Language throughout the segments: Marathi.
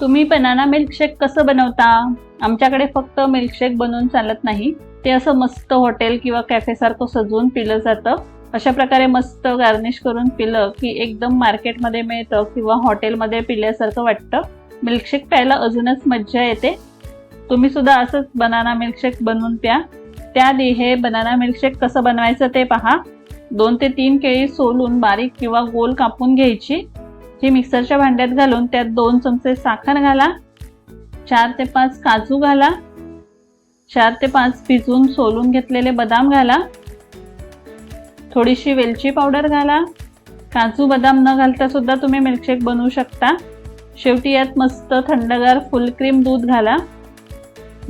तुम्ही बनाना मिल्कशेक कसं बनवता? आमच्याकडे फक्त मिल्कशेक बनवून चालत नाही. ते असं मस्त हॉटेल किंवा कॅफेसारखं सजवून पिलं जातं. अशा प्रकारे मस्त गार्निश करून पिलं की एकदम मार्केटमध्ये मिळतं किंवा हॉटेलमध्ये पिल्यासारखं वाटतं. मिल्कशेक प्यायला अजूनच मज्जा येते. तुम्ही सुद्धा असंच बनाना मिल्कशेक बनवून प्या. त्याआधी हे बनाना मिल्कशेक कसं बनवायचं ते पहा. दोन ते तीन केळी सोलून बारीक किंवा गोल कापून घ्यायची. ही मिक्सरच्या भांड्यात घालून त्यात दोन चमचे साखर घाला चार ते पाच काजू घाला चार ते पाच भिजवून सोलून घेतलेले बदाम घाला थोडीशी वेलची पावडर घाला. काजू बदाम न घालता सुद्धा तुम्ही मिल्कशेक बनवू शकता. शेवटी यात मस्त थंडगार फुल क्रीम दूध घाला.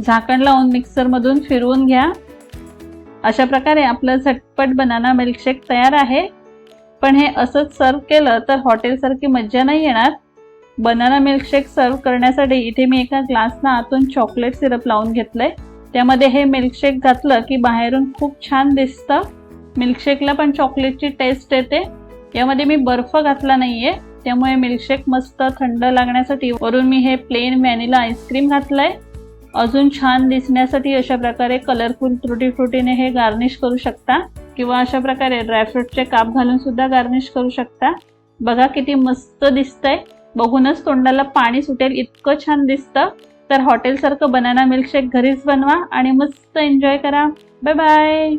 झाकण लावून मिक्सरमधून फिरवून घ्या. अशा प्रकारे आपलं झटपट बनाना मिल्कशेक तयार आहे. पण हे असंच सर्व केलं तर हॉटेलसारखी मज्जा नाही येणार. बनाना मिल्कशेक सर्व करण्यासाठी इथे मी एका ग्लासला आतून चॉकलेट सिरप लावून घेतलंय. त्यामध्ये हे मिल्कशेक घातलं की बाहेरून खूप छान दिसतं. मिल्कशेकला पण चॉकलेटची टेस्ट येते. यामध्ये मी बर्फ घातला नाहीये. त्यामुळे मिल्कशेक मस्त थंड लागण्यासाठी वरून मी हे प्लेन व्हॅनिला आईस्क्रीम घातलंय. अजून छान दिसण्यासाठी अशा प्रकारे कलरफुल त्रुटी फ्रुटीने हे गार्निश करू शकता. किंवा अशा प्रकारे ड्रायफ्रूटचे काप घालून सुद्धा गार्निश करू शकता. बघा किती मस्त दिसतंय. बघूनच तोंडाला पाणी सुटेल इतकं छान दिसतं. तर हॉटेलसारखं बनाना मिल्कशेक घरीच बनवा आणि मस्त एन्जॉय करा. Bye bye